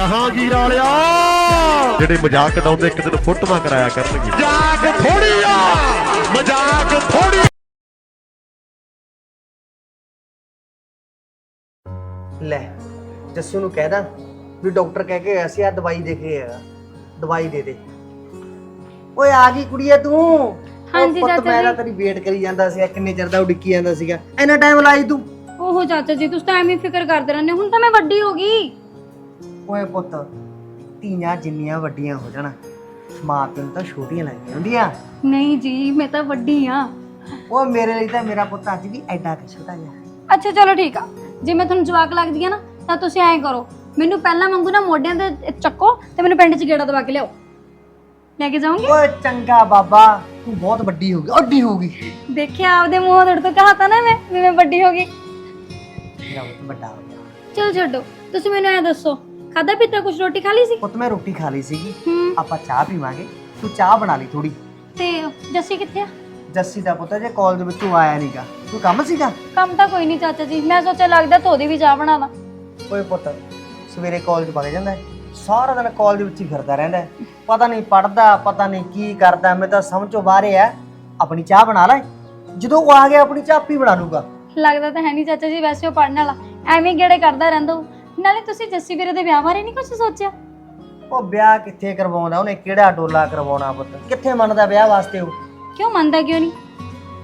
ਜਹਾਂਗੀਰ ਵਾਲਿਆ। ਜਿਹੜੇ ਮਜ਼ਾਕ ਉਡਾਉਂਦੇ ਇੱਕ ਦਿਨ ਫੋਟੋਆਂ ਕਰਾਇਆ ਕਰਨਗੇ। ਮਜ਼ਾਕ ਥੋੜੀ ਆ ਮਜ਼ਾਕ ਥੋੜੀ ਲੈ ਜੱਸੂ ਨੂੰ ਕਹਿਦਾ ਵੀ ਡਾਕਟਰ ਕਹਿ ਕੇ ਗਿਆ ਸੀ ਆ ਦਵਾਈ ਦੇ ਕੇ ਆਇਆ। ਦਵਾਈ ਦੇ ਦੇ। ਓਏ ਆ ਗਈ ਕੁੜੀਏ ਤੂੰ। ਹਾਂਜੀ, ਚਾਚਾ ਮੈਂ ਤਾਂ ਜੀ। ਤੇਰੀ ਵੇਟ ਕਰੀ ਜਾਂਦਾ ਸੀਗਾ ਕਿੰਨੇ ਚਿਰ ਦਾ ਉਡੀਕੀ ਜਾਂਦਾ ਸੀਗਾ। ਇੰਨਾ ਟਾਈਮ ਲਾਈ ਤੂੰ। ਓਹੋ ਚਾਚਾ ਜੀ ਤੁਸੀਂ ਤਾਂ ਐਵੇਂ ਹੀ ਫਿਕਰ ਕਰਦੇ ਰਹਿੰਦੇ। ਹੁਣ ਤਾਂ ਮੈਂ ਵੱਡੀ ਹੋ ਗਈ। ਓਏ ਪੁੱਤ ਧੀਆਂ ਜਿੰਨੀਆਂ ਵੱਡੀਆਂ ਹੋ ਜਾਣ ਮਾਂ ਪਿਓ ਨੂੰ ਤਾਂ ਛੋਟੀਆਂ ਲੱਗਦੀਆਂ ਹੁੰਦੀਆਂ। ਨਹੀਂ ਜੀ ਮੈਂ ਤਾਂ ਵੱਡੀ ਆ। ਉਹ ਮੇਰੇ ਲਈ ਤਾਂ ਮੇਰਾ ਪੁੱਤ ਅੱਜ ਵੀ ਐਡਾ ਕਿ ਛੋਟਾ ਜਿਹਾ। ਅੱਛਾ ਚਲੋ ਠੀਕ ਆ। ਜੇ ਮੈਂ ਤੁਹਾਨੂੰ ਜਵਾਕ ਲੱਗਦੀ ਆ ਨਾ ਤਾਂ ਤੁਸੀਂ ਐਂ ਕਰੋ ਮੈਨੂੰ ਪਹਿਲਾਂ ਵਾਂਗੂ ਨਾ ਮੋਢਿਆਂ ਤੇ ਚੱਕੋ ਤੇ ਮੈਨੂੰ ਪਿੰਡ 'ਚ ਗੇੜਾ ਦਵਾ ਕੇ ਲਿਆਓ। ਲੈ ਕੇ ਜਾਓਗੇ? ਓਏ ਚੰਗਾ ਬਾਬਾ ਤੂੰ ਬਹੁਤ ਵੱਡੀ ਹੋ ਗਈ ਅੱਡੀ ਹੋ ਗਈ। ਦੇਖਿਆ ਆਪਦੇ ਮੂੰਹੋਂ ਤੁਹਾਡੇ ਤੋਂ ਕਹਾਤਾ ਨਾ ਮੈਂ ਵੀ ਮੈਂ ਵੱਡੀ ਹੋ ਗਈ। ਮੇਰਾ ਪੁੱਤ ਵੱਡਾ ਹੋ ਗਿਆ। ਚਲੋ ਛੱਡੋ ਤੁਸੀਂ ਮੈਨੂੰ ਐਂ ਦੱਸੋ ਖਾਦਾ ਪੀਤਾ ਕੁਝ ਰੋਟੀ ਖਾ ਲਈ ਸੀ? ਪੁੱਤ ਮੈਂ ਰੋਟੀ ਖਾ ਲਈ ਸੀਗੀ। ਹੂੰ। ਆਪਾਂ ਚਾਹ ਪੀਵਾਂਗੇ। ਤੂੰ ਚਾਹ ਬਣਾ ਲਈ ਥੋੜੀ ਤੇ ਜੱਸੀ ਕਿੱਥੇ ਆ? ਜੱਸੀ ਦਾ ਪੁੱਤ ਜੇ ਕਾਲਜ ਵਿੱਚੋਂ ਆਇਆ ਨਹੀਂਗਾ ਤੂੰ ਕੰਮ ਸੀਗਾ? ਕੰਮ ਤਾਂ ਕੋਈ ਨਹੀਂ ਚਾਚਾ ਜੀ। ਮੈਂ ਸੋਚਿਆ ਲੱਗਦਾ ਤੋਦੀ ਵੀ ਚਾਹ ਬਣਾਵਾ ਓਏ ਪੁੱਤ ਸਵੇਰੇ ਕਾਲਜ ਵਗ ਜਾਂਦਾ ਹੈ। ਸਾਰਾ ਦਿਨ ਕਾਲਜ ਵਿੱਚ ਹੀ ਫਿਰਦਾ ਰਹਿੰਦਾ ਹੈ। ਪਤਾ ਨਹੀਂ ਪੜਦਾ ਪਤਾ ਨਹੀਂ ਕੀ ਕਰਦਾ। ਮੈਂ ਤਾਂ ਸਮਝੋਂ ਬਾਹਰ ਹੈ ਆਪਣੀ ਚਾਹ ਬਣਾ ਲੈ। ਜਦੋਂ ਉਹ ਆ ਗਿਆ ਆਪਣੀ ਚਾਹ ਆਪੀ ਬਣਾ ਲੂਗਾ ਲੱਗਦਾ ਤਾਂ ਹੈ ਨਹੀਂ ਚਾਚਾ ਜੀ ਵੈਸੇ ਉਹ ਪੜਨ ਵਾਲਾ। ਐਵੇਂ ਗੇੜੇ ਕਰਦਾ ਰਹਿੰਦਾ ਉਹ। ਨਾਲੇ ਤੁਸੀਂ ਜੱਸੀ ਵੀਰੇ ਦੇ ਵਿਆਹ ਬਾਰੇ ਨਹੀਂ ਕੁਝ ਸੋਚਿਆ? ਉਹ ਵਿਆਹ ਕਿੱਥੇ ਕਰਵਾਉਂਦਾ? ਉਹਨੇ ਕਿਹੜਾ ਡੋਲਾ ਕਰਵਾਉਣਾ ਪੁੱਤ? ਕਿੱਥੇ ਮੰਨਦਾ ਵਿਆਹ ਵਾਸਤੇ ਉਹ? ਕਿਉਂ ਮੰਨਦਾ ਕਿਉਂ ਨਹੀਂ?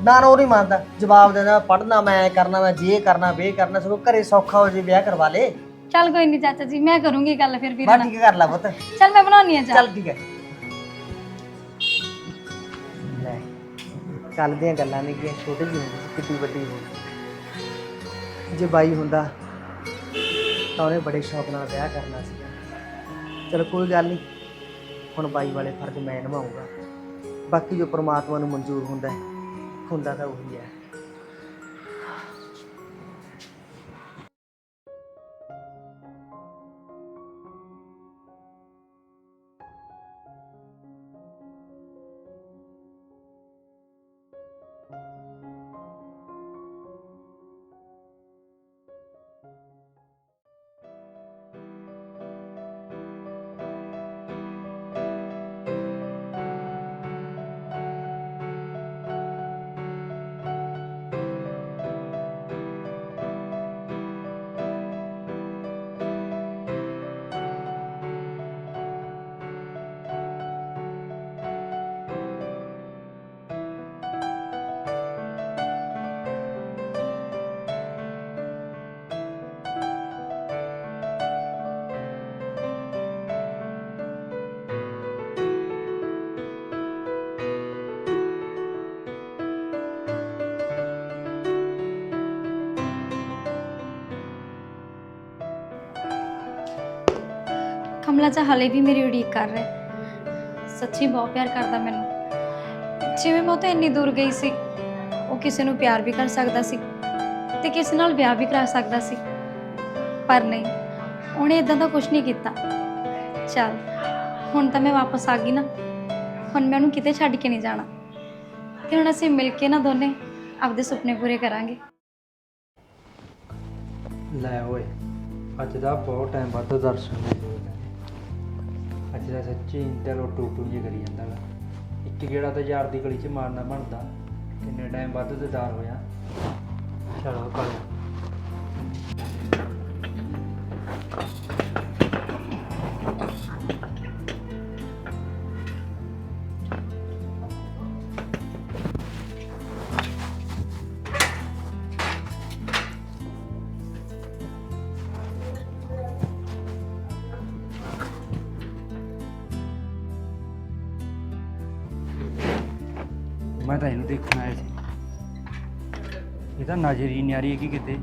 ਨਾ ਨਾ ਉਹ ਨਹੀਂ ਮੰਨਦਾ। ਜਵਾਬ ਦਿੰਦਾ ਪੜਨਾ ਮੈਂ ਕਰਨਾ ਮੈਂ ਜੇ ਕਰਨਾ ਵੇ ਕਰਨਾ ਸਗੋਂ ਘਰੇ ਸੌਖਾ ਹੋ ਜੇ ਵਿਆਹ ਕਰਵਾ ਲੇ। ਚੱਲ ਕੋਈ ਨਹੀਂ ਚਾਚਾ ਜੀ ਮੈਂ ਕਰੂੰਗੀ ਗੱਲ ਫਿਰ ਵੀਰੇ ਬਸ ਨਾਲ। ਠੀਕ ਕਰ ਲੈ ਪੁੱਤ। ਚੱਲ ਮੈਂ ਬਣਾਉਣੀ ਆ ਚਾਹ। ਚੱਲ ਠੀਕ ਹੈ ਲੈ ਕੱਲ ਦੀਆਂ ਗੱਲਾਂ ਨੇ ਕਿ ਛੋਟੀ ਜਿਹੀ ਹੁੰਦੀ ਸੀ ਕਿੱਡੀ ਵੱਡੀ ਹੋ ਗਈ ਜੇ ਬਾਈ ਹੁੰਦਾ ਤਾਂ ਉਹਨੇ ਬੜੇ ਸ਼ੌਕ ਨਾਲ ਵਿਆਹ ਕਰਨਾ ਸੀਗਾ ਚਲੋ ਕੋਈ ਗੱਲ ਨਹੀਂ ਹੁਣ ਬਾਈ ਵਾਲੇ ਫਰਜ਼ ਮੈਂ ਨਿਭਾਉਂਗਾ ਬਾਕੀ ਜੋ ਪ੍ਰਮਾਤਮਾ ਨੂੰ ਮਨਜ਼ੂਰ ਹੁੰਦਾ ਹੈ, ਹੁੰਦਾ ਤਾਂ ਉਹੀ ਹੈ। ਕਮਲਾ ਚਾ ਹਲੇ ਵੀ ਮੇਰੀ ਉਡੀਕ ਕਰ ਰਿਹਾ ਹੈ। ਸੱਚੀ ਬਹੁਤ ਪਿਆਰ ਕਰਦਾ ਮੈਨੂੰ। ਜਿਵੇਂ ਮੈਂ ਉਹ ਤੋਂ ਇੰਨੀ ਦੂਰ ਗਈ ਸੀ, ਉਹ ਕਿਸੇ ਨੂੰ ਪਿਆਰ ਵੀ ਕਰ ਸਕਦਾ ਸੀ ਤੇ ਕਿਸੇ ਨਾਲ ਵਿਆਹ ਵੀ ਕਰਾ ਸਕਦਾ ਸੀ। ਪਰ ਨਹੀਂ, ਉਹਨੇ ਇਦਾਂ ਦਾ ਕੁਝ ਨਹੀਂ ਕੀਤਾ। ਚੱਲ, ਹੁਣ ਤਾਂ ਮੈਂ ਵਾਪਸ ਆ ਗਈ ਨਾ। ਹੁਣ ਮੈਂ ਉਹਨੂੰ ਕਿਤੇ ਛੱਡ ਕੇ ਨਹੀਂ ਜਾਣਾ। ਤੇ ਹੁਣ ਅਸੀਂ ਮਿਲ ਕੇ ਨਾ ਦੋਨੇ ਆਪਦੇ ਸੁਪਨੇ ਪੂਰੇ ਕਰਾਂਗੇ। ਲੈ ਓਏ, ਅੱਜ ਦਾ ਬਹੁਤ ਟਾਈਮ ਬਾਅਦ ਦਰਸ਼ਨ ਹੋਏ ਅੱਜ ਦਾ ਸੱਚੀ ਦਿਲੋਂ ਟੂ ਟੂ ਜੀ ਕਰੀ ਜਾਂਦਾ ਵਾ। ਇੱਕ ਗੇੜਾ ਤਾਂ ਯਾਰ ਦੀ ਗਲੀ 'ਚ ਮਾਰਨਾ ਬਣਦਾ। ਕਿੰਨੇ ਟਾਈਮ ਵੱਧ ਬਾਅਦ ਦਾਰ ਹੋਇਆ। ਚਲੋ ਕੱਲ ਮੈਂ ਤਾਂ ਇਹਨੂੰ ਦੇਖਣ ਆਇਆ ਸੀ। ਇਹ ਤਾਂ ਨਜ਼ਰ ਹੀ ਨਹੀਂ ਆ ਰਹੀ ਕਿਤੇ।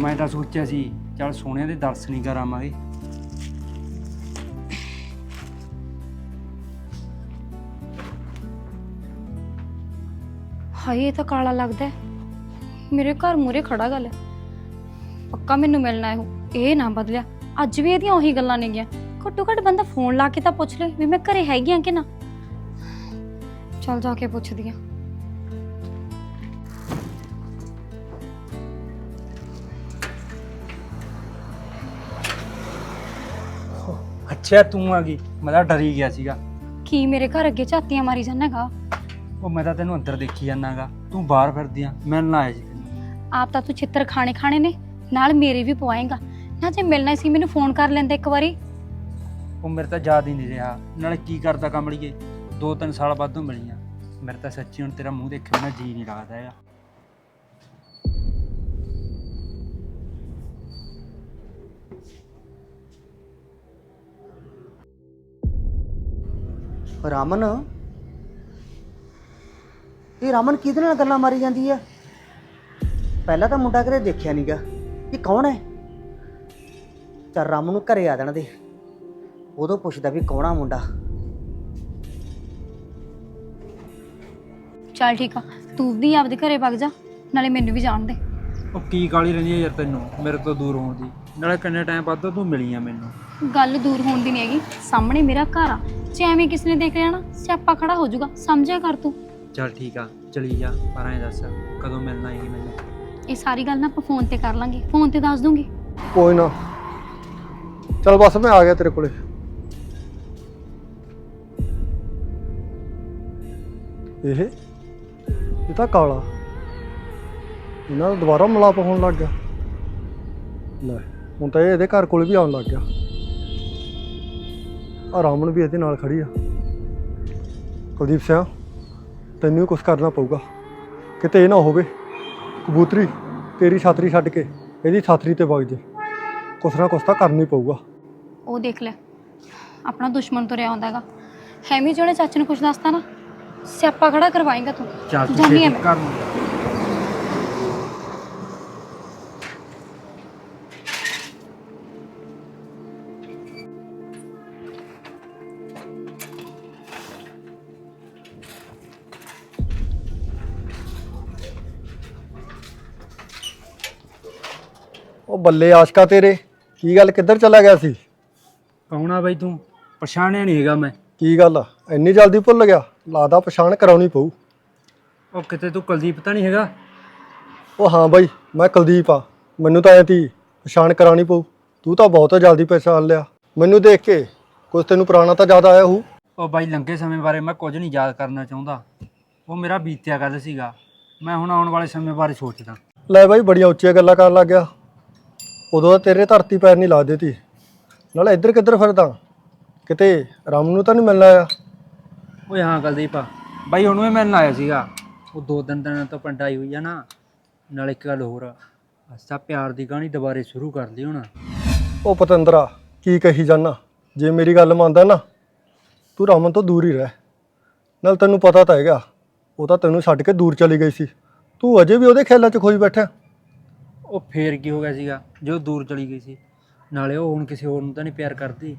ਮੈਂ ਤਾਂ ਸੋਚਿਆ ਸੀ, ਚੱਲ ਸੋਹਣਿਆਂ ਦੇ ਦਰਸ਼ਨ ਹੀ ਕਰਾਵਾਂਗੇ। ਹਾਏ, ਇਹ ਤਾਂ ਕਾਲਾ ਲੱਗਦਾ ਹੈ। ਮੇਰੇ ਘਰ ਮੂਰੇ ਖੜਾ ਗੱਲ ਹੈ। ਪੱਕਾ ਮੈਨੂੰ ਮਿਲਣਾ ਹੈ ਇਹ ਨਾ ਬਦਲਿਆ। ਅੱਜ ਵੀ ਇਹਦੀਆਂ ਉਹੀ ਗੱਲਾਂ ਨੇਗੀਆਂ। ਘੱਟੋ ਘੱਟ ਬੰਦਾ ਫੋਨ ਲਾ ਕੇ ਤਾਂ ਪੁੱਛ ਲੈ ਵੀ ਮੈਂ ਘਰੇ ਹੈਗੀ ਆ ਕਿ ਨਾ। ਚੱਲ ਜਾ ਕੇ ਪੁੱਛਦੀ ਆ ਅੱਛਾ ਤੂੰ ਆ ਗਈ। ਮੈਂ ਤਾਂ ਡਰੀ ਗਿਆ ਸੀਗਾ। ਕੀ ਮੇਰੇ ਘਰ ਅੱਗੇ ਝਾਤੀਆਂ ਮਾਰੀ ਜਾਂਦਾਗਾ? ਉਹ ਮੈਂ ਤਾਂ ਤੈਨੂੰ ਅੰਦਰ ਦੇਖੀ ਜਾਣਾਗਾ ਤੂੰ ਬਾਹਰ ਫਿਰਦੀ ਆ ਮਿਲਣ ਆਇਆ ਤੈਨੂੰ ਆਪ ਤਾਂ ਤੂੰ ਚਿੱਤਰ ਖਾਣੇ ਖਾਣੇ ਨੇ ਨਾਲ ਮੇਰੇ ਵੀ ਪਵਾਏਗਾ। ਨਾ ਜੇ ਮਿਲਣਾ ਸੀ ਮੈਨੂੰ ਫੋਨ ਕਰ ਲੈਂਦਾ ਇੱਕ ਵਾਰੀ। ਉਹ ਮੇਰੇ ਤਾਂ ਯਾਦ ਹੀ ਨਹੀਂ ਰਿਹਾ। ਨਾਲੇ ਕੀ ਕਰਦਾ ਕਮਲੀਏ? ਦੋ ਤਿੰਨ ਸਾਲ ਬਾਅਦੋਂ ਮਿਲੀਆਂ ਮੇਰੇ ਤਾਂ ਸੱਚੀ ਹੁਣ ਤੇਰਾ ਮੂੰਹ ਦੇਖੇ ਨਾ ਜੀ ਨਹੀਂ ਲੱਗਦਾ ਹੈਗਾ। ਰਮਨ? ਇਹ ਰਮਨ ਕਿਹਦੇ ਨਾਲ ਗੱਲਾਂ ਮਾਰੀ ਜਾਂਦੀ ਆ? ਪਹਿਲਾਂ ਤਾਂ ਮੁੰਡਾ ਕਦੇ ਦੇਖਿਆ ਨਹੀਂਗਾ ਇਹ ਕੌਣ ਹੈ। ਚੱਲ ਰਮਨ ਨੂੰ ਘਰੇ ਆ ਜਾਣ ਦੇ। ਉਦੋਂ ਪੁੱਛਦਾ ਵੀ ਕੌਣਾ ਮੁੰਡਾ। ਚੱਲ ਠੀਕ ਆ ਤੂੰ ਵੀ ਆਪਦੇ ਘਰੇ ਵਗ ਜਾ ਨਾਲੇ ਮੈਨੂੰ ਵੀ ਜਾਣ ਦੇ। ਉਹ ਕੀ ਕਾਲੀ ਰਹਿੰਦੀ ਹੈ ਯਾਰ ਤੈਨੂੰ? ਮੇਰੇ ਤੋਂ ਦੂਰ ਹੋਣ ਦੀ। ਨਾਲੇ ਕਿੰਨੇ ਟਾਈਮ ਬਾਅਦ ਤੂੰ ਮਿਲੀਆਂ ਮੈਨੂੰ। ਗੱਲ ਦੂਰ ਹੋਣ ਦੀ ਨਹੀਂ ਹੈਗੀ ਸਾਹਮਣੇ ਮੇਰਾ ਘਰ ਆ। ਜੇ ਐਵੇਂ ਕਿਸ ਨੇ ਦੇਖ ਲਿਆ ਨਾ ਸਿਆਪਾ ਖੜਾ ਹੋ ਜਾਊਗਾ ਸਮਝਿਆ ਕਰ ਤੂੰ। ਚੱਲ ਠੀਕ ਆ ਚਲੀ ਜਾ ਪਰ ਐਂ ਦੱਸ ਕਦੋਂ ਮਿਲਣਾ ਹੈ ਮੈਨੂੰ? ਇਹ ਸਾਰੀ ਗੱਲ ਨਾ ਆਪਾਂ ਫੋਨ ਤੇ ਕਰ ਲਾਂਗੇ ਫੋਨ ਤੇ ਦੱਸ ਦੂੰਗੀ। ਕੋਈ ਨਾ। ਚਲ ਬਸ ਮੈਂ ਆ ਗਿਆ ਤੇਰੇ ਕੋਲੇ। ਇਹ ਇਹ? ਤਾਂ ਕਾਲਾ। ਇਹਨਾਂ ਦਾ ਦੁਬਾਰਾ ਮਲਾਪ ਹੋਣ ਲੱਗ ਗਿਆ। ਲੈ, ਹੁਣ ਤਾਂ ਇਹ ਇਹਦੇ ਘਰ ਕੋਲੇ ਵੀ ਆਉਣ ਲੱਗ ਗਿਆ। ਆ ਰਾਮਨ ਵੀ ਇਹਦੇ ਨਾਲ ਖੜੀ ਆ। ਕੁਲਦੀਪ ਸਿੰਘ ਤੈਨੂੰ ਵੀ ਕੁਝ ਕਰਨਾ ਪਊਗਾ। ਕਿਤੇ ਇਹ ਨਾ ਹੋਵੇ, ਕਬੂਤਰੀ ਤੇਰੀ ਛਾਤਰੀ ਛੱਡ ਕੇ ਇਹਦੀ ਛਾਤਰੀ ਤੇ ਵਗ ਜੇ। ਕੁਛ ਨਾ ਕੁਛ ਤਾਂ ਕਰਨਾ ਹੀ ਪਊਗਾ। ਉਹ ਦੇਖ ਲੈ, ਆਪਣਾ ਦੁਸ਼ਮਣ ਤੁਰਿਆ ਆਉਂਦਾ ਹੈਗਾ। ਹੈਮੀ ਜਿਹੜੇ ਚਾਚੇ ਨੂੰ ਕੁਝ ਦੱਸਦਾ ਨਾ ਸਿਆਪਾ ਖੜਾ ਕਰਵਾਏਗਾ ਤੂੰ। ਚੱਲ ਤੂੰ ਜਾਂਦੀ ਆ ਛੇਤੀ ਮੈਂ। ਕਰ ਨੂੰ ਉਹ ਬੱਲੇ ਆਸ਼ਕਾ ਤੇਰੇ ਕੀ ਗੱਲ ਕਿੱਧਰ ਚਲਾ ਗਿਆ ਸੀ? ਕੌਣ ਆ ਬਾਈ ਤੂੰ? ਪਛਾਣਿਆ ਨਹੀਂ ਹੈਗਾ ਮੈਂ। ਕੀ ਗੱਲ ਇੰਨੀ ਜਲਦੀ ਭੁੱਲ ਗਿਆ? ਲੱਗਦਾ ਪਛਾਣ ਕਰਾਉਣੀ ਪਊ। ਉਹ ਕਿਤੇ ਤੂੰ ਕੁਲਦੀਪ ਤਾਂ ਨਹੀਂ ਹੈਗਾ? ਉਹ ਹਾਂ ਬਾਈ ਮੈਂ ਕੁਲਦੀਪ ਆ। ਮੈਨੂੰ ਤਾਂ ਐ ਤੀ ਪਛਾਣ ਕਰਾਉਣੀ ਪਊ। ਤੂੰ ਤਾਂ ਬਹੁਤ ਜਲਦੀ ਪਛਾਣ ਲਿਆ। ਮੈਨੂੰ ਦੇਖ ਕੇ ਕੁਝ ਤੈਨੂੰ ਪੁਰਾਣਾ ਤਾਂ ਜ਼ਿਆਦਾ ਆਇਆ ਹੋਊ। ਉਹ ਬਾਈ ਲੰਘੇ ਸਮੇਂ ਬਾਰੇ ਮੈਂ ਕੁਝ ਨਹੀਂ ਯਾਦ ਕਰਨਾ ਚਾਹੁੰਦਾ। ਉਹ ਮੇਰਾ ਬੀਤਿਆ ਗੱਲ ਸੀਗਾ। ਮੈਂ ਹੁਣ ਆਉਣ ਵਾਲੇ ਸਮੇਂ ਬਾਰੇ ਸੋਚਦਾ। ਲੈ ਬਾਈ ਬੜੀਆਂ ਉੱਚੀਆਂ ਗੱਲਾਂ ਕਰਨ ਲੱਗ ਗਿਆ। ਉਦੋਂ ਤਾਂ ਤੇਰੇ ਧਰਤੀ ਪੈਰ ਨਹੀਂ ਲਾ ਦਿੱਤੀ। ਨਾਲੇ ਇੱਧਰ ਕਿੱਧਰ ਫਿਰਦਾ? ਕਿਤੇ ਰਾਮ ਨੂੰ ਤਾਂ ਨਹੀਂ ਮਿਲਣਾ ਆ ਓਏ ਹਾਂ ਕੁਲਦੀਪ। ਬਾਈ ਉਹਨੂੰ ਹੀ ਮਿਲਣ ਆਇਆ ਸੀਗਾ। ਉਹ ਦੋ ਦਿਨ ਦਿਨਾਂ ਤੋਂ ਪਿੰਡ ਆਈ ਹੋਈ ਆ ਨਾ ਨਾਲ ਇੱਕ ਗੱਲ ਹੋਰ ਅਸਾਂ ਪਿਆਰ ਦੀ ਕਹਾਣੀ ਦੁਬਾਰੇ ਸ਼ੁਰੂ ਕਰ ਲਈ ਹੁਣ। ਉਹ ਪਤੰਦਰਾ ਕੀ ਕਹੀ ਜਾਨਾ? ਜੇ ਮੇਰੀ ਗੱਲ ਮੰਨਦਾ ਨਾ ਤੂੰ ਰਾਮਨ ਤੋਂ ਦੂਰ ਹੀ ਰਹਿ। ਨਾਲ ਤੈਨੂੰ ਪਤਾ ਤਾਂ ਹੈਗਾ ਉਹ ਤਾਂ ਤੈਨੂੰ ਛੱਡ ਕੇ ਦੂਰ ਚਲੀ ਗਈ ਸੀ। ਤੂੰ ਅਜੇ ਵੀ ਉਹਦੇ ਖੇਲਾਂ 'ਚ ਖੋਈ ਬੈਠਾ। ਉਹ ਫੇਰ ਕੀ ਹੋ ਗਿਆ ਸੀਗਾ ਜੋ ਦੂਰ ਚਲੀ ਗਈ ਸੀ। ਨਾਲੇ ਉਹ ਹੁਣ ਕਿਸੇ ਹੋਰ ਨੂੰ ਤਾਂ ਨਹੀਂ ਪਿਆਰ ਕਰਦੀ।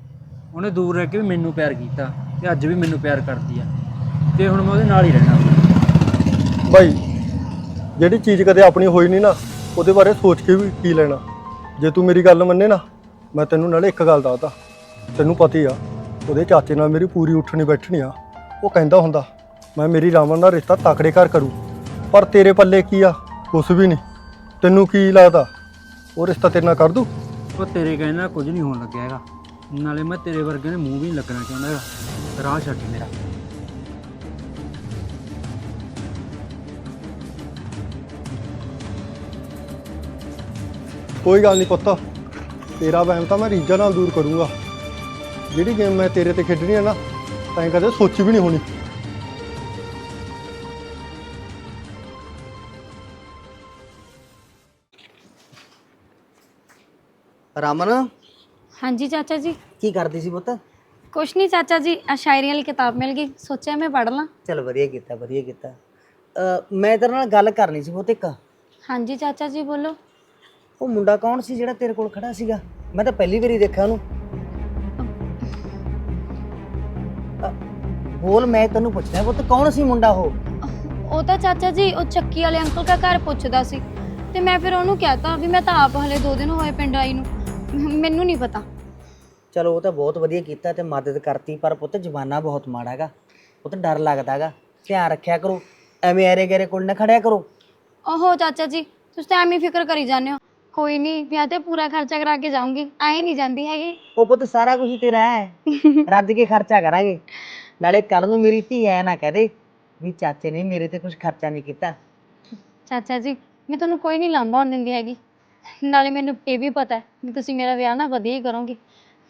ਉਹਨੇ ਦੂਰ ਰਹਿ ਕੇ ਵੀ ਮੈਨੂੰ ਪਿਆਰ ਕੀਤਾ ਤੇ ਅੱਜ ਵੀ ਮੈਨੂੰ ਪਿਆਰ ਕਰਦੀ ਆ। ਤੇ ਹੁਣ ਮੈਂ ਉਹਦੇ ਨਾਲ ਹੀ ਰਹਿਣਾ। ਬਾਈ ਜਿਹੜੀ ਚੀਜ਼ ਕਦੇ ਆਪਣੀ ਹੋਈ ਨਹੀਂ ਨਾ ਉਹਦੇ ਬਾਰੇ ਸੋਚ ਕੇ ਵੀ ਕੀ ਲੈਣਾ? ਜੇ ਤੂੰ ਮੇਰੀ ਗੱਲ ਮੰਨੇ ਨਾ ਮੈਂ ਤੈਨੂੰ ਨਾਲੇ ਇੱਕ ਗੱਲ ਦੱਸਦਾ। ਤੈਨੂੰ ਪਤਾ ਹੀ ਆ ਉਹਦੇ ਚਾਚੇ ਨਾਲ ਮੇਰੀ ਪੂਰੀ ਉੱਠਣੀ ਬੈਠਣੀ ਆ। ਉਹ ਕਹਿੰਦਾ ਹੁੰਦਾ ਮੈਂ ਮੇਰੀ ਰਾਮਨ ਦਾ ਰਿਸ਼ਤਾ ਤਕੜੇ ਘਰ ਕਰੂ। ਪਰ ਤੇਰੇ ਪੱਲੇ ਕੀ ਆ? ਕੁਛ ਵੀ ਨਹੀਂ। ਤੈਨੂੰ ਕੀ ਲੱਗਦਾ? ਉਹ ਰਿਸ਼ਤਾ ਤੇਰੇ ਨਾਲ ਕਰ ਦੂ? ਉਹ ਤੇਰੇ ਕਹਿਣ ਨਾਲ ਕੁਝ ਨਹੀਂ ਹੋਣ ਲੱਗਿਆ ਹੈਗਾ। ਨਾਲੇ ਮੈਂ ਤੇਰੇ ਵਰਗੇ ਦੇ ਮੂੰਹ ਵੀ ਨਹੀਂ ਲੱਗਣਾ ਚਾਹੁੰਦਾ ਹੈਗਾ। ਰਾਹ ਛੱਡ ਮੇਰਾ। ਕੋਈ ਗੱਲ ਨਹੀਂ ਪੁੱਤ। ਤੇਰਾ ਵਹਿਮ ਤਾਂ ਮੈਂ ਰੀਜਾ ਨਾਲ ਦੂਰ ਕਰੂੰਗਾ। ਜਿਹੜੀ ਗੇਮ ਮੈਂ ਤੇਰੇ ਤੇ ਖੇਡਣੀ ਹੈ ਨਾ ਤਾਂ ਕਦੇ ਸੋਚੀ ਵੀ ਨਹੀਂ ਹੋਣੀ। ਰਮਨ? ਹਾਂਜੀ ਚਾਚਾ ਜੀ। ਕੀ ਕਰਦੀ ਸੀ ਪੁੱਤ? ਕੁਛ ਨਹੀਂ ਚਾਚਾ ਜੀ ਆ ਸ਼ਾਇਰੀ ਵਾਲੀ ਕਿਤਾਬ ਮਿਲ ਗਈ। ਸੋਚਿਆ ਮੈਂ ਪੜ੍ਹ ਲਾਂ। ਚਲ ਵਧੀਆ ਕੀਤਾ ਵਧੀਆ ਕੀਤਾ। ਮੈਂ ਤੇਰੇ ਨਾਲ ਗੱਲ ਕਰਨੀ ਸੀ ਪੁੱਤ ਇੱਕ। ਹਾਂਜੀ ਚਾਚਾ ਜੀ ਬੋਲੋ। ਉਹ ਮੁੰਡਾ ਕੌਣ ਸੀ ਜਿਹੜਾ ਤੇਰੇ ਕੋਲ ਖੜਾ ਸੀਗਾ? ਮੈਂ ਤਾਂ ਪਹਿਲੀ ਵਾਰੀ ਦੇਖਿਆ ਉਹਨੂੰ। ਬੋਲ ਮੈਂ ਤੈਨੂੰ ਪੁੱਛਦਾ ਪੁੱਤ ਕੌਣ ਸੀ ਮੁੰਡਾ ਉਹ? ਉਹ ਤਾਂ ਚਾਚਾ ਜੀ ਉਹ ਚੱਕੀ ਵਾਲੇ ਅੰਕਲ ਦਾ ਘਰ ਪੁੱਛਦਾ ਸੀ। ਤੇ ਮੈਂ ਫਿਰ ਉਹਨੂੰ ਕਹਿਤਾ ਵੀ ਮੈਂ ਤਾਂ ਆਪ ਹਲੇ 2 ਦਿਨ ਹੋਏ ਪਿੰਡ ਆਈ ਨੂੰ। ਮੈਨੂੰ ਨਹੀਂ ਪਤਾ। ਚਲੋ ਉਹ ਤਾਂ ਬਹੁਤ ਵਧੀਆ ਕੀਤਾ ਤੇ ਮਦਦ ਕਰਤੀ ਪਰ ਪੁੱਤ ਜਮਾਨਾ ਬਹੁਤ ਮਾੜਾ ਹੈਗਾ। ਪੁੱਤ ਡਰ ਲੱਗਦਾ ਹੈਗਾ। ਧਿਆਨ ਰੱਖਿਆ ਕਰੋ। ਐਵੇਂ ਐਰੇ ਗੈਰੇ ਕੋਲ ਨਾ ਖੜਿਆ ਕਰੋ। ਓਹੋ ਚਾਚਾ ਜੀ ਤੁਸੀਂ ਤਾਂ ਐਵੇਂ ਫਿਕਰ ਕਰੀ ਜਾਂਦੇ ਹੋ। ਕੋਈ ਨਹੀਂ ਵਿਆਹ ਤੇ ਪੂਰਾ ਖਰਚਾ ਕਰਾ ਕੇ ਜਾਊਂਗੀ। ਆਏ ਨਹੀਂ ਜਾਂਦੀ ਹੈਗੀ। ਉਹ ਪੁੱਤ ਸਾਰਾ ਕੁਝ ਤੇਰਾ ਹੈ। ਰੱਜ ਕੇ ਖਰਚਾ ਕਰਾਂਗੇ। ਨਾਲੇ ਕੱਲ ਨੂੰ ਮੇਰੀ ਧੀ ਐ ਨਾ ਕਹਦੇ ਵੀ ਚਾਚੇ ਨੇ ਮੇਰੇ ਤੇ ਕੁਝ ਖਰਚਾ ਨਹੀਂ ਕੀਤਾ। ਚਾਚਾ ਜੀ ਮੈਂ ਤੁਹਾਨੂੰ ਕੋਈ ਨਹੀਂ ਲਾਂਭਾ ਹੋਣ ਦਿੰਦੀ ਹੈਗੀ। ਨਾਲੇ ਮੈਨੂੰ ਇਹ ਵੀ ਪਤਾ ਹੈ ਕਿ ਤੁਸੀਂ ਮੇਰਾ ਵਿਆਹ ਨਾ ਵਧੀਆ ਹੀ ਕਰੋਗੇ।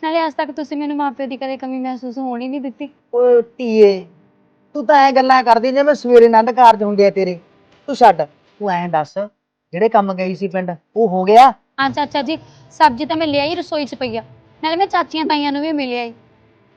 ਨਾਲੇ ਅੱਜ ਤੱਕ ਤੁਸੀਂ ਮੈਨੂੰ ਮਾਪਿਆਂ ਦੀ ਕਦੇ ਕਮੀ ਮਹਿਸੂਸ ਹੋਣ ਹੀ ਨਹੀਂ ਦਿੱਤੀ। ਓਏ ਧੀਏ ਤੂੰ ਤਾਂ ਐ ਗੱਲਾਂ ਕਰਦੀ ਜਿਵੇਂ ਸਵੇਰੇ ਆਨੰਦ ਕਾਰਜ ਹੁੰਦੇ ਆ ਤੇਰੇ। ਤੂੰ ਛੱਡ ਤੂੰ ਐਂ ਦੱਸ ਜਿਹੜੇ ਕੰਮ ਗਈ ਸੀ ਪਿੰਡ ਉਹ ਹੋ ਗਿਆ? ਹਾਂ ਚਾਚਾ ਜੀ ਸਬਜ਼ੀ ਤਾਂ ਮੈਂ ਲਿਆਈ ਰਸੋਈ 'ਚ ਪਈ ਆ। ਨਾਲੇ ਮੈਂ ਚਾਚੀਆਂ ਤਾਈਆਂ ਨੂੰ ਵੀ ਮਿਲਿਆ ਈ।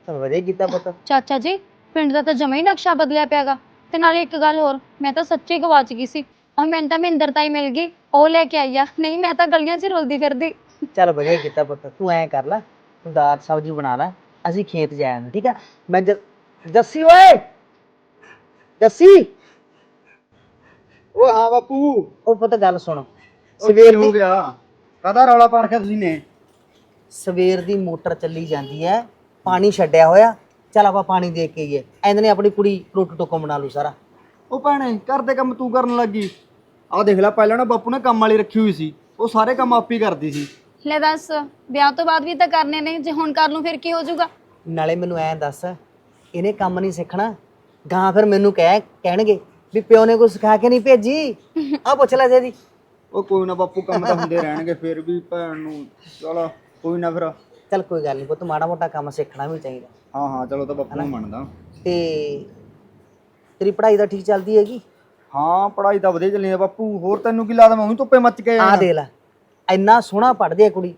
ਤਾਂ ਵਧੀਆ ਕੀਤਾ ਪੁੱਤ। ਚਾਚਾ ਜੀ ਪਿੰਡ ਦਾ ਤਾਂ ਜਮਾ ਹੀ ਨਕਸ਼ਾ ਬਦਲਿਆ ਪਿਆਗਾ। ਤੇ ਨਾਲੇ ਇੱਕ ਗੱਲ ਹੋਰ ਮੈਂ ਤਾਂ ਸੱਚੀ ਗਵਾਚ ਗਈ ਸੀ। ਔਰ ਮੈਨੂੰ ਤਾਂ ਮਹਿੰਦਰ ਤਾਈ ਮਿਲ ਗਈ ਉਹ ਲੈ ਕੇ ਆਈ ਆ। ਨਹੀਂ ਮੈਂ ਤਾਂ ਗਲੀਆਂ 'ਚ ਰੁਲਦੀ ਫਿਰਦੀ। ਚੱਲ ਵਧੀਆ ਕੀਤਾ ਪੁੱਤ ਤੂੰ ਐਂ ਕਰ ਲੈ ਤੂੰ ਦਾਲ ਸਬਜ਼ੀ ਬਣਾ ਲੈ ਅਸੀਂ ਖੇਤ ਜਾਣਾ ਠੀਕ ਆ? ਮੈਂ ਜ- ਜੱਸੀ ਓਏ! ਜੱਸੀ! ਉਹ ਹਾਂ ਬਾਪੂ। ਉਹ ਪੁੱਤ ਗੱਲ ਸੁਣ। ਸਵੇਰ ਦੀ ਗਿਆ? ਕਾਹਦਾ ਰੌਲਾ ਪਾ ਰੱਖਿਆ ਤੁਸੀਂ ਨੇ? ਸਵੇਰ ਦੀ ਮੋਟਰ ਚੱਲੀ ਜਾਂਦੀ ਹੈ ਪਾਣੀ ਛੱਡਿਆ ਹੋਇਆ। ਚੱਲ ਆਪਾਂ ਪਾਣੀ ਦੇ ਕੇ ਆਈਏ। ਐਂਦੇ ਨੇ ਆਪਣੀ ਕੁੜੀ ਰੋਟੀ ਟੋਕਾ ਬਣਾ ਲੂ ਸਾਰਾ। ਉਹ ਭੈਣੇ ਘਰ ਦੇ ਕੰਮ ਤੂੰ ਕਰਨ ਲੱਗੀ। ਆਹ ਦੇਖ ਲੈ ਪਹਿਲਾਂ ਨਾ ਬਾਪੂ ਨੇ ਕੰਮ ਵਾਲੀ ਰੱਖੀ ਹੋਈ ਸੀ। ਉਹ ਸਾਰੇ ਕੰਮ ਆਪ ਹੀ ਕਰਦੀ ਸੀ। ਲੈ ਦੱਸ ਵਿਆਹ ਤੋਂ ਬਾਅਦ ਵੀ ਤਾਂ ਕਰਨੇ ਨੇ ਜੇ ਹੁਣ ਕਰ ਲੂੰ ਫਿਰ ਕੀ ਹੋ ਜਾਊਗਾ? ਨਾਲੇ ਮੈਨੂੰ ਐਂ ਦੱਸ ਇਹਨੇ ਕੰਮ ਨਹੀਂ ਸਿੱਖਣਾ। ਗਾਂ ਫਿਰ ਮੈਨੂੰ ਕਹਿ ਕਹਿਣਗੇ ਵੀ ਪਿਓ ਨੇ ਕੁਝ ਸਿਖਾ ਕੇ ਨਹੀਂ ਭੇਜੀ। ਆ ਪੁੱਛ ਲੈ ਜੀ ਉਹ ਕੋਈ ਨਾ ਬਾਪੂ ਕੰਮ ਤਾਂ ਹੁੰਦੇ ਰਹਿਣਗੇ ਫਿਰ ਵੀ ਭੈਣ ਨੂੰ ਚਲ ਕੋਈ ਨਾ ਫਿਰ। ਚੱਲ ਕੋਈ ਗੱਲ ਨਹੀਂ ਪੁੱਤ ਮਾੜਾ ਮੋਟਾ ਕੰਮ ਸਿੱਖਣਾ ਵੀ ਚਾਹੀਦਾ। ਹਾਂ ਹਾਂ ਚਲੋ ਤਾਂ ਬਾਪੂ ਨੂੰ ਮੰਨਦਾ। ਤੇ ਤੇਰੀ ਪੜ੍ਹਾਈ ਤਾਂ ਠੀਕ ਚੱਲਦੀ ਹੈਗੀ। ਹਾਂ ਪੜਾਈ ਤਾਂ ਵਧੀਆ ਚੱਲੀ ਆ ਬਾਪੂ। ਹੋਰ ਤੈਨੂੰ ਕੀ ਲੱਗਦਾ ਮੈਂ ਉਹੀ ਧੁੱਪੇ ਮੱਚ ਕੇ ਆ ਦੇ ਲੈ ਇੰਨਾ ਸੋਹਣਾ ਪੜ੍ਹਦੀ ਹੈ ਕੁੜੀ।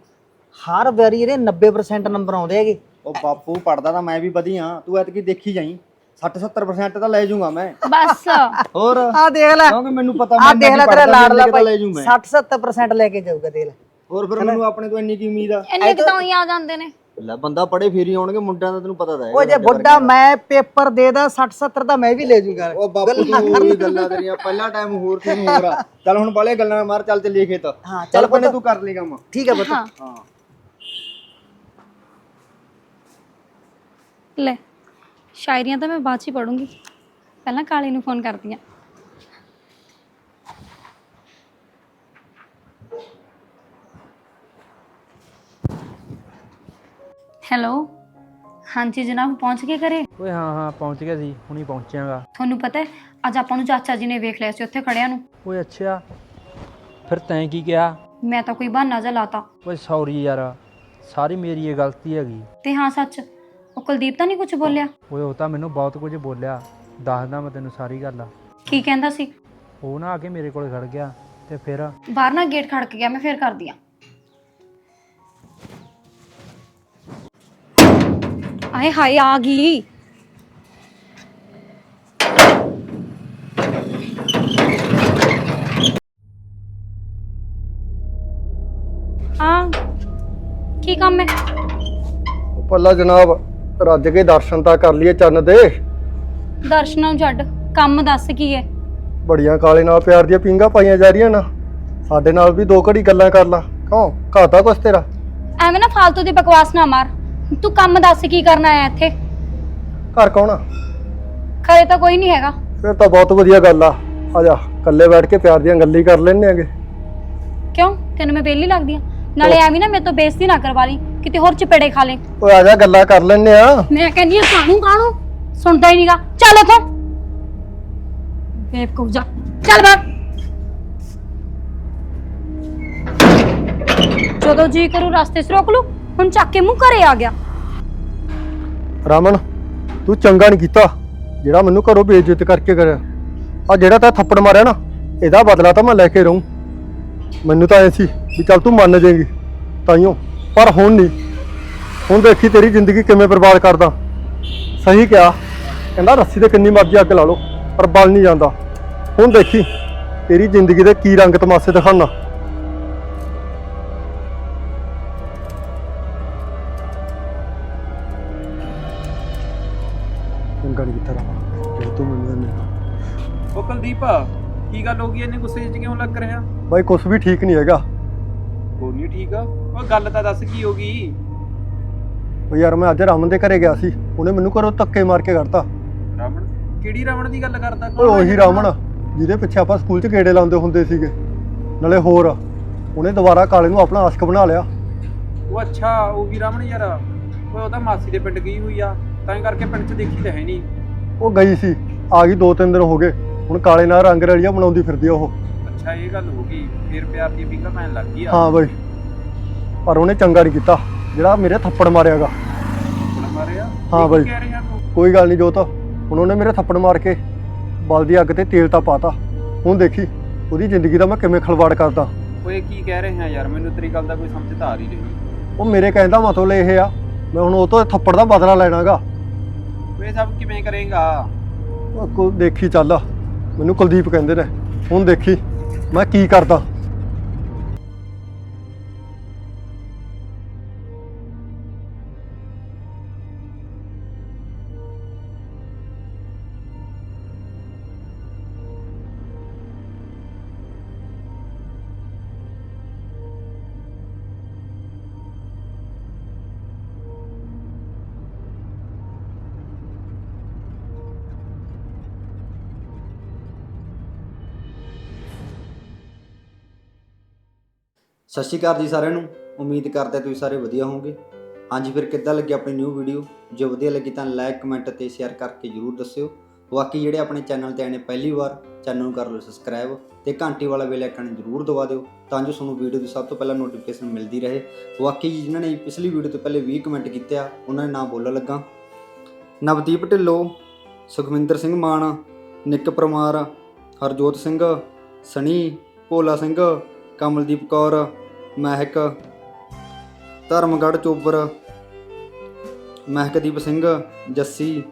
ਹਰ ਵਾਰੀ ਇਹਦੇ 90% ਨੰਬਰ ਆਉਂਦੇ ਹੈਗੇ। ਉਹ ਬਾਪੂ ਪੜਦਾ ਤਾਂ ਮੈਂ ਵੀ ਵਧੀਆ। ਤੂੰ ਐਤਕੀ ਦੇਖੀ ਜਾਈ। 60 70% ਤਾਂ ਲੈ ਜਾਊਂਗਾ ਮੈਂ। ਬਸ। ਹੋਰ? ਆ ਦੇਖ ਲੈ। ਕਿਉਂਕਿ ਮੈਨੂੰ ਪਤਾ ਆ ਦੇਖ ਲੈ ਤੇਰਾ ਲਾਡਲਾ ਭਾਈ। ਲੈ ਜੂ ਮੈਂ। 60 70% ਲੈ ਕੇ ਜਾਊਗਾ ਦੇਖ ਲੈ। ਹੋਰ ਫਿਰ ਮੈਨੂੰ ਆਪਣੇ ਤੋਂ ਇੰਨੀ ਕੀ ਉਮੀਦ ਆ? ਇੰਨੇ ਕਿ ਤਾਂ ਹੀ ਆ ਜਾਂਦੇ ਨੇ? ਲੈ ਬੰਦਾ ਪੜੇ ਫੇਰ ਹੀ ਆਉਣਗੇ ਮੁੰਡਿਆਂ ਦਾ ਤੈਨੂੰ ਪਤਾ ਤਾਂ ਹੈ ਉਹ ਜੇ ਬੁੱਢਾ ਮੈਂ ਪੇਪਰ ਦੇ ਦਾ 60 70 ਤਾਂ ਮੈਂ ਵੀ ਲੈ ਜੂਗਾ ਉਹ ਬਾਪੂ ਤੂੰ ਗੱਲਾਂ ਤੇਰੀਆਂ ਪਹਿਲਾ ਟਾਈਮ ਹੋਰ ਸੀ ਹੋਰ ਆ। ਚੱਲ ਹੁਣ ਬਾਲੇ ਗੱਲਾਂ ਮਾਰ ਚੱਲ ਚੱਲੀਏ ਖੇਤ। ਹਾਂ, ਚੱਲ ਪੁੱਤ। ਤੂੰ ਕਰ ਲਈ ਕੰਮ। ਠੀਕ ਹੈ ਪੁੱਤ। ਹਾਂ। ਹਾਂ। ਲੈ ਸ਼ਾਇਰੀਆਂ ਤਾਂ ਮੈਂ ਬਾਅਦ 'ਚ ਹੀ ਪੜੂੰਗੀ ਪਹਿਲਾਂ ਕਾਲੇ ਨੂੰ ਫੋਨ ਕਰਦੀ ਆ। ਹੈਲੋ? ਹਾਂਜੀ ਜਨਾਬ ਪਹੁੰਚ ਗਏ ਘਰੇ? ਓਏ ਹਾਂ ਹਾਂ ਪਹੁੰਚ ਗਿਆ ਸੀ ਹੁਣੀ ਪਹੁੰਚਿਆਗਾ। ਤੁਹਾਨੂੰ ਪਤਾ ਹੈ ਅੱਜ ਆਪਾਂ ਨੂੰ ਚਾਚਾ ਜੀ ਨੇ ਵੇਖ ਲਿਆ ਸੀ ਉੱਥੇ ਖੜਿਆਂ ਨੂੰ। ਓਏ ਅੱਛਾ ਫਿਰ ਤੈਂ ਕੀ ਕਿਹਾ? ਮੈਂ ਤਾਂ ਕੋਈ ਬਹਾਨਾ ਜਿਹਾ ਲਾਤਾ। ਓਏ ਸੌਰੀ ਯਾਰ ਸਾਰੀ ਮੇਰੀ ਇਹ ਗਲਤੀ ਹੈਗੀ। ਤੇ ਹਾਂ ਸੱਚ ਉਹ ਕੁਲਦੀਪ ਤਾਂ ਨਹੀਂ ਕੁਝ ਬੋਲਿਆ? ਓਏ ਉਹ ਤਾਂ ਮੈਨੂੰ ਬਹੁਤ ਕੁਝ ਬੋਲਿਆ। ਦੱਸਦਾ ਮੈਂ ਤੈਨੂੰ ਸਾਰੀ ਗੱਲ। ਕੀ ਕਹਿੰਦਾ ਸੀ? ਉਹ ਨਾ ਆ ਕੇ ਮੇਰੇ ਕੋਲ ਖੜ ਗਿਆ ਤੇ ਫਿਰ? ਬਾਹਰ ਨਾ ਗੇਟ ਖੜਕ ਗਿਆ ਮੈਂ ਫੇਰ ਕਰਦੀ ਆ। ਆਏ ਹਾਏ ਆ ਗਈ। ਹਾਂ ਕੀ ਕੰਮ ਹੈ? ਪੱਲਾ ਜਨਾਬ ਰੱਜ ਕੇ ਦਰਸ਼ਨ ਤਾਂ ਕਰ ਲਈਏ ਚੰਨ ਦੇ। ਦਰਸ਼ਨਾਂ ਨੂੰ ਛੱਡ ਕੰਮ ਦੱਸ ਕੀ ਹੈ? ਬੜੀਆਂ ਕਾਲੇ ਨਾਲ ਪਿਆਰ ਦੀਆਂ ਪਿੰਗਾ ਪਾਈਆਂ ਜਾ ਰਹੀਆਂ ਨਾ। ਸਾਡੇ ਨਾਲ ਵੀ ਦੋ ਘੜੀ ਗੱਲਾਂ ਕਰ ਲਾ। ਕਿਉਂ ਘਾਤਾ ਕੁਛ ਤੇਰਾ? ਐਵੇਂ ਨਾ ਫालतू ਦੀ ਬਕਵਾਸ ਨਾ ਮਾਰ। ਤੂੰ ਕੰਮ ਦੱਸ ਕੀ ਕਰਨਾ ਆਇਆ ਇੱਥੇ? ਘਰ ਕੌਣ ਆ? ਖਰੇ ਤਾਂ ਕੋਈ ਨਹੀਂ ਹੈਗਾ। ਫਿਰ ਤਾਂ ਬਹੁਤ ਵਧੀਆ ਗੱਲ ਆ। ਆ ਜਾ ਇਕੱਲੇ ਬੈਠ ਕੇ ਪਿਆਰ ਦੀਆਂ ਗੱਲਾਂ ਹੀ ਕਰ ਲੈਣੇ ਆਗੇ। ਕਿਉਂ? ਤੈਨੂੰ ਮੈਂ ਵਿਹਲੀ ਲੱਗਦੀ ਆ। ਨਾਲੇ ਐਵੇਂ ਨਾ ਮੇਰੇ ਤੋਂ ਬੇਇੱਜ਼ਤੀ ਨਾ ਕਰਵਾ ਲਈ ਕਿਤੇ ਹੋਰ ਚਪੇੜੇ ਖਾ ਲੈ ਓਏ ਆ ਜਾ ਗੱਲਾਂ ਕਰ ਲੈਣੇ ਆ। ਮੈਂ ਕਹਿੰਦੀ ਆ ਕਾਹਨੂੰ ਕਾਹਨੂੰ? ਸੁਣਦਾ ਹੀ ਨਹੀਂਗਾ। ਚੱਲ ਇੱਥੋਂ ਬੇਵਕੂਫ ਜਾ ਚੱਲ ਬਾਹਰ ਜਦੋਂ ਜੀ ਕਰੂ ਰਸਤੇ 'ਚ ਰੋਕ ਲੂ ਹੁਣ ਚੱਕ ਕੇ ਮੂੰਹ ਘਰੇ ਆ ਗਿਆ। ਰਮਨ, ਤੂੰ ਚੰਗਾ ਨਹੀਂ ਕੀਤਾ। ਜਿਹੜਾ ਮੈਨੂੰ ਘਰੋਂ ਬੇਇੱਜ਼ਤ ਕਰਕੇ ਕਰਿਆ। ਆ ਜਿਹੜਾ ਤਾਂ ਥੱਪੜ ਮਾਰਿਆ ਨਾ, ਇਹਦਾ ਬਦਲਾ ਤਾਂ ਮੈਂ ਲੈ ਕੇ ਰਹੂੰ। ਮੈਨੂੰ ਤਾਂ ਐ ਸੀ ਵੀ ਚੱਲ ਤੂੰ ਮੰਨ ਜਾਏਗੀ। ਤਾਈਓ, ਪਰ ਹੁਣ ਨਹੀਂ। ਹੁਣ ਦੇਖੀ ਤੇਰੀ ਜ਼ਿੰਦਗੀ ਕਿਵੇਂ ਬਰਬਾਦ ਕਰਦਾ। ਸਹੀ ਕਿਹਾ। ਕਹਿੰਦਾ ਰੱਸੀ ਤੇ ਕਿੰਨੀ ਮਰਜ਼ੀ ਅੱਗ ਲਾ ਲਓ, ਪਰ ਬਲ ਨਹੀਂ ਜਾਂਦਾ। ਹੁਣ ਦੇਖੀ, ਤੇਰੀ ਜ਼ਿੰਦਗੀ ਦੇ ਕੀ ਰੰਗ ਤਮਾਸ਼ੇ ਦਿਖਾਉਣਾ। ਚੰਗਾ ਨਹੀਂ ਕੀਤਾ ਰਮਨ ਜੇ ਤੂੰ ਮੈਨੂੰ ਨਹੀਂ ਉਹ ਕੁਲਦੀਪ ਕੀ ਗੱਲ ਹੋ ਗਈ? ਇੰਨੇ ਗੁੱਸੇ 'ਚ ਕਿਉਂ ਲੱਗ ਰਿਹਾ? ਬਾਈ ਕੁਛ ਵੀ ਠੀਕ ਨਹੀਂ ਹੈਗਾ। ਕੋਈ ਨਹੀਂ ਠੀਕ ਆ। ਉਹ ਗੱਲ ਤਾਂ ਦੱਸ ਕੀ ਹੋ ਗਈ? ਉਹ ਯਾਰ ਮੈਂ ਅੱਜ ਰਮਨ ਦੇ ਘਰੇ ਗਿਆ ਸੀ। ਉਹਨੇ ਮੈਨੂੰ ਘਰੋਂ ਧੱਕੇ ਮਾਰ ਕੇ ਕੱਢਤਾ। ਰਾਵਣ ਕਿਹੜੀ ਰਾਵਣ ਦੀ ਗੱਲ ਕਰਦਾ? ਓਏ ਉਹੀ ਰਮਨ ਜਿਹਦੇ ਪਿੱਛੇ ਆਪਾਂ ਸਕੂਲ 'ਚ ਗੇੜੇ ਲਾਉਂਦੇ ਹੁੰਦੇ ਸੀਗੇ। ਨਾਲੇ ਹੋਰ ਉਹਨੇ ਦੁਬਾਰਾ ਕਾਲੇ ਨੂੰ ਆਪਣਾ ਆਸ਼ਕ ਬਣਾ ਲਿਆ। ਉਹ ਅੱਛਾ ਉਹ ਵੀ ਰਮਣ ਯਾਰ। ਓਏ ਉਹ ਤਾਂ ਮਾਸੀ ਦੇ ਪਿੰਡ ਗਈ ਹੋਈ ਆ। ਤਾਂ ਕਰਕੇ ਪਿੰਡ 'ਚ ਦੇਖੀ ਤਾਂ ਹੈ ਨਹੀਂ। ਉਹ ਗਈ ਸੀ ਆ ਗਈ ਦੋ ਤਿੰਨ ਦਿਨ ਹੋ ਗਏ। ਹੁਣ ਕਾਲੇ ਨਾਲ ਰੰਗ ਰਲੀਆਂ ਬਣਾਉਂਦੀ ਫਿਰਦੀ ਆ ਉਹ। ਅੱਛਾ ਇਹ ਗੱਲ ਹੋ ਗਈ ਫੇਰ ਪਿਆਰ ਦੀ ਪਿੰਗਾ ਪੈਣ ਲੱਗ ਗਈ ਆ। ਹਾਂ ਬਾਈ ਪਰ ਉਹਨੇ ਚੰਗਾ ਨਹੀਂ ਕੀਤਾ। ਜਿਹੜਾ ਮੇਰੇ ਥੱਪੜ ਮਾਰਿਆਗਾ। ਥੱਪੜ ਮਾਰਿਆ? ਹਾਂ ਬਾਈ। ਕਹਿ ਰਿਹਾ ਤੂੰ? ਕੋਈ ਗੱਲ ਨਹੀਂ ਜੋਤ ਹੁਣ ਉਹਨੇ ਮੇਰੇ ਥੱਪੜ ਮਾਰ ਕੇ ਬਲਦੀ ਅੱਗ ਤੇ ਤੇਲ ਤਾਂ ਪਾਤਾ। ਹੁਣ ਦੇਖੀ ਉਹਦੀ ਜ਼ਿੰਦਗੀ ਦਾ ਮੈਂ ਕਿਵੇਂ ਖਲਵਾੜ ਕਰਦਾ। ਓਏ ਕੀ ਕਹਿ ਰਿਹਾ ਯਾਰ ਮੈਨੂੰ ਤੇਰੀ ਗੱਲ ਦਾ ਕੋਈ ਸਮਝ ਤਾਂ ਆ ਨਹੀਂ। ਉਹ ਮੇਰੇ ਕਹਿਣ ਦਾ ਮਤਲਬ ਇਹ ਆ ਮੈਂ ਹੁਣ ਉਹ ਤੋਂ ਥੱਪੜ ਦਾ ਬਦਲਾ ਲੈਣਾਗਾ। ਓਏ ਸਭ ਕਿਵੇਂ ਕਰੇਗਾ? ਉਹ ਕੋ ਦੇਖੀ ਚੱਲ, ਮੈਨੂੰ ਕੁਲਦੀਪ ਕਹਿੰਦੇ ਨੇ, ਹੁਣ ਦੇਖੀ, ਮੈਂ ਕੀ ਕਰਦਾ? ਸਤਿ ਸ਼੍ਰੀ ਅਕਾਲ ਜੀ ਸਾਰਿਆਂ ਨੂੰ। ਉਮੀਦ ਕਰਦੇ ਤੁਸੀਂ ਸਾਰੇ ਵਧੀਆ ਹੋਵੋਗੇ। ਹਾਂਜੀ, ਫਿਰ ਕਿੱਦਾਂ ਲੱਗੀ ਆਪਣੀ ਨਿਊ ਵੀਡੀਓ ਜੇ ਵਧੀਆ ਲੱਗੀ ਤਾਂ ਲਾਈਕ ਕਮੈਂਟ ਅਤੇ ਸ਼ੇਅਰ ਕਰਕੇ ਜਰੂਰ ਦੱਸਿਓ। ਬਾਕੀ ਜਿਹੜੇ ਆਪਣੇ ਚੈਨਲ ਤੇ ਆਏ ਨੇ ਪਹਿਲੀ ਵਾਰ ਚੈਨਲ ਨੂੰ ਕਰ ਲਓ ਸਬਸਕ੍ਰਾਈਬ ਤੇ ਘੰਟੀ ਵਾਲਾ ਬੈਲ ਆਈਕਨ ਜ਼ਰੂਰ ਦਬਾ ਦਿਓ ਤਾਂ ਜੋ ਤੁਹਾਨੂੰ ਵੀਡੀਓ ਦੀ ਸਭ ਤੋਂ ਪਹਿਲਾਂ ਨੋਟੀਫਿਕੇਸ਼ਨ ਮਿਲਦੀ ਰਹੇ। ਬਾਕੀ ਜਿਨ੍ਹਾਂ ਨੇ ਪਿਛਲੀ ਵੀਡੀਓ ਤੋਂ ਪਹਿਲੇ 20 ਕਮੈਂਟ ਕੀਤੇ ਆ, ਉਹਨਾਂ ਦੇ ਨਾਮ ਬੋਲਣ ਲੱਗਾ। ਨਵਦੀਪ ਢਿੱਲੋਂ, ਸੁਖਵਿੰਦਰ ਸਿੰਘ ਮਾਨ, ਨਿੱਕ ਪਰਮਾਰ, ਹਰਜੋਤ ਸਿੰਘ ਸਣੀ Bhola Singh Kamaldeep Kaur, Mehak, Dharamgarh ਚੋਬਰ, Mehakdeep Singh, Jassi,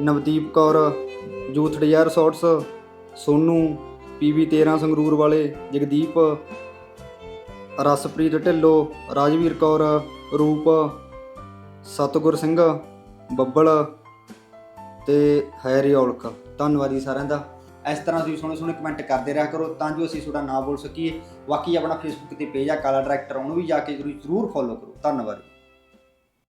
Navdeep Kaur youth desire shorts Sonu PV 13 Sangrur ਵਾਲੇ, ਜਗਦੀਪ, ਰਸਪ੍ਰੀਤ ਢਿੱਲੋਂ, ਰਾਜਵੀਰ ਕੌਰ, ਰੂਪ, ਸਤਗੁਰ ਸਿੰਘ, ਬੱਬਲ ਤੇ ਹੈਰੀ ਔਲਖ ਧੰਨਵਾਦ ਜੀ ਸਾਰਿਆਂ ਦਾ। ਇਸ ਤਰ੍ਹਾਂ ਤੁਸੀਂ ਸੋਹਣੇ ਸੋਹਣੇ ਕਮੈਂਟ ਕਰਦੇ ਰਿਹਾ ਕਰੋ, ਤਾਂ ਜੋ ਅਸੀਂ ਤੁਹਾਡਾ ਨਾਮ ਬੋਲ ਸਕੀਏ। ਬਾਕੀ ਆਪਣਾ ਫੇਸਬੁੱਕ ਤੇ ਪੇਜ ਆ, ਕਾਲਾ ਡਾਇਰੈਕਟਰ ਉਹਨੂੰ ਵੀ ਜਾ ਕੇ ਜ਼ਰੂਰ ਫੋਲੋ ਕਰੋ। ਧੰਨਵਾਦ।